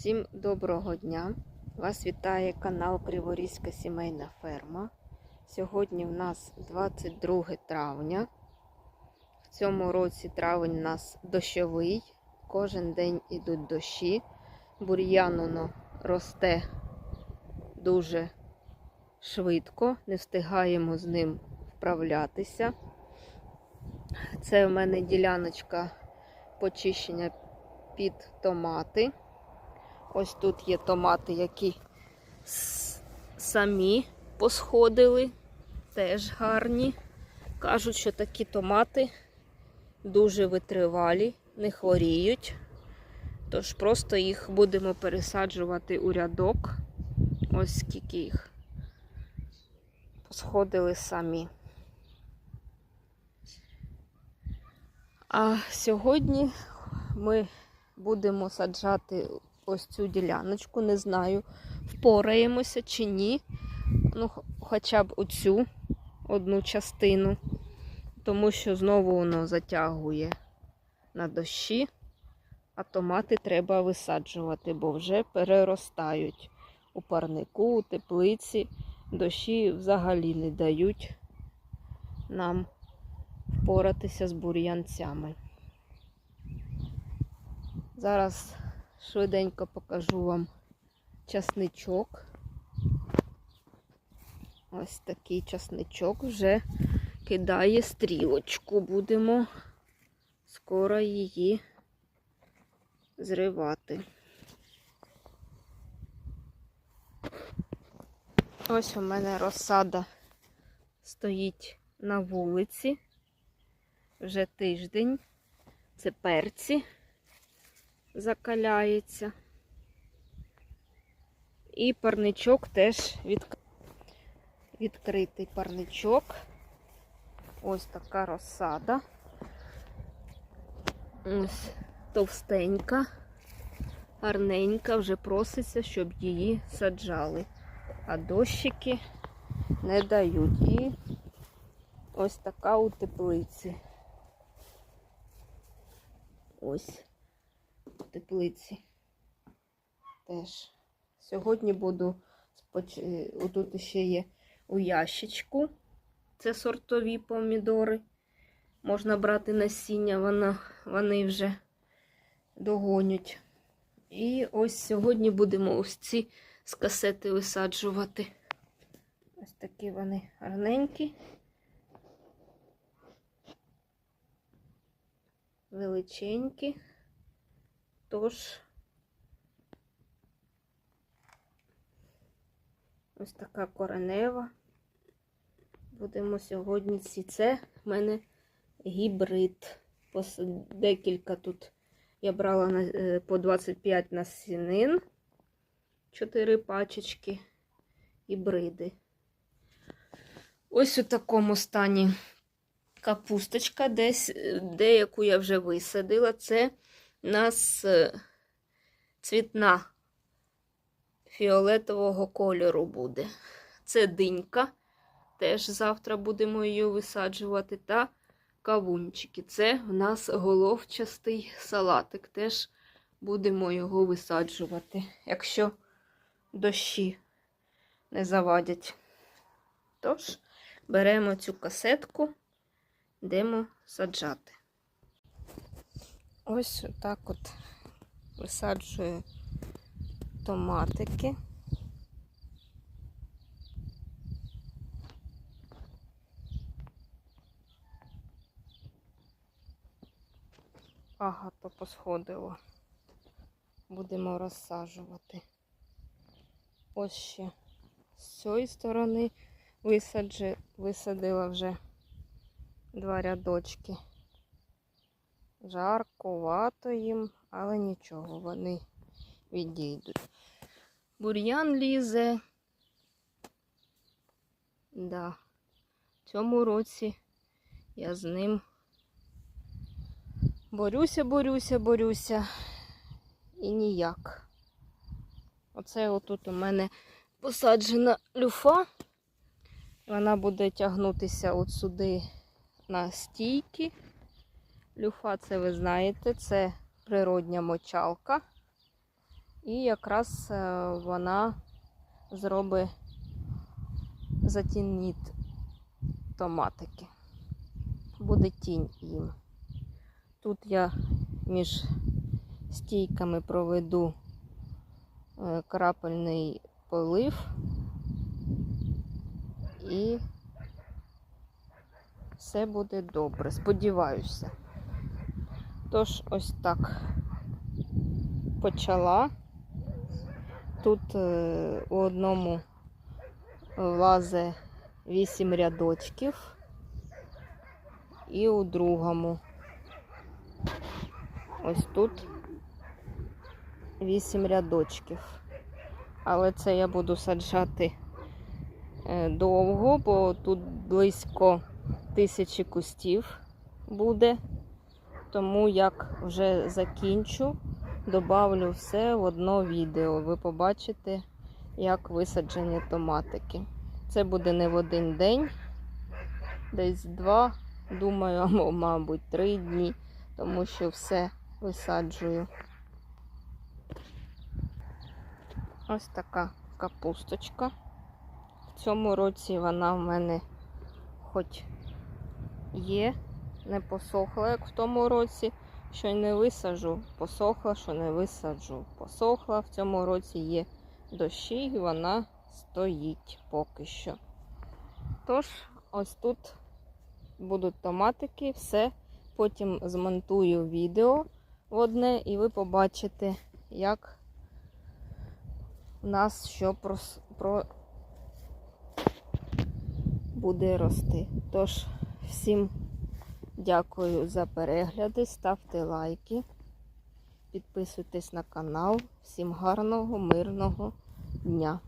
Всім доброго дня! Вас вітає канал Криворізька сімейна ферма. Сьогодні в нас 22 травня. В цьому році травень у нас дощовий. Кожен день ідуть дощі. Бур'ян росте дуже швидко, не встигаємо з ним вправлятися. Це в мене діляночка почищення під томати. Ось тут є томати, які самі посходили, теж гарні. Кажуть, що такі томати дуже витривалі, не хворіють. Тож просто їх будемо пересаджувати у рядок. Ось скільки їх посходили самі. А сьогодні ми будемо саджати ось цю діляночку. Не знаю, впораємося чи ні. Ну, хоча б оцю одну частину, тому що знову воно затягує на дощі, а томати треба висаджувати, бо вже переростають у парнику, у теплиці. Дощі взагалі не дають нам впоратися з бур'янцями. Зараз швиденько покажу вам часничок. Ось такий часничок вже кидає стрілочку. Будемо скоро її зривати. Ось у мене розсада стоїть на вулиці вже тиждень. Це перці закаляється. І парничок теж від... відкритий парничок. Ось така розсада. Ось товстенька, гарненька, вже проситься, щоб її саджали. А дощики не дають. І ось така у теплиці. Ось теплиці. Теж. Сьогодні буду е, Отут ще є у ящичку. Це сортові помідори. Можна брати насіння, вона... вони вже догонять. І ось сьогодні будемо ось ці з касети висаджувати. Ось такі вони гарненькі. Величенькі. Тож ось така коренева. Будемо сьогодні ці. Це в мене гібрид. Декілька тут я брала на, е, по 25 насінин. 4 пачечки гібриди. Ось у такому стані капусточка, десь е, деяку я вже висадила. Це нас е, цвітна фіолетового кольору буде. Це динька. Теж завтра будемо її висаджувати. Та кавунчики. Це в нас головчастий салатик. Теж будемо його висаджувати, якщо дощі не завадять. Тож, беремо цю касетку, йдемо саджати. Ось так от висаджую томатики. Багато посходило. Будемо розсаджувати. Ось ще з цієї сторони висаджи, висадила вже два рядочки. Жаркувато їм, але нічого, вони відійдуть. Бур'ян лізе. Да. В цьому році я з ним борюся, борюся, борюся. І ніяк. Оце отут у мене посаджена люфа. Вона буде тягнутися от сюди на стійки. Люфа, це ви знаєте, це природня мочалка. І якраз е, вона зробить затінніт томатики. Буде тінь їм. Тут я між стійками проведу е, крапельний полив і все буде добре. Сподіваюся. Тож, ось так почала. Тут е, у одному влазе 8 рядочків і у другому. Ось тут 8 рядочків. Але це я буду саджати е, довго, бо тут близько тисячі кустів буде. Тому як вже закінчу, добавлю все в одно відео. Ви побачите, як висаджені томатики. Це буде не в один день, десь два, думаю, або, мабуть, три дні, тому що все висаджую. Ось така капусточка. В цьому році вона в мене хоч є, не посохла, як в тому році, що не висаджу, посохла, що не висаджу. Посохла, в цьому році є дощі, і вона стоїть поки що. Тож, ось тут будуть томатики, все. Потім змонтую відео в одне, і ви побачите, як у нас що прос- про буде рости. Тож, всім дякую за перегляди, ставте лайки, підписуйтесь на канал. Всім гарного, мирного дня!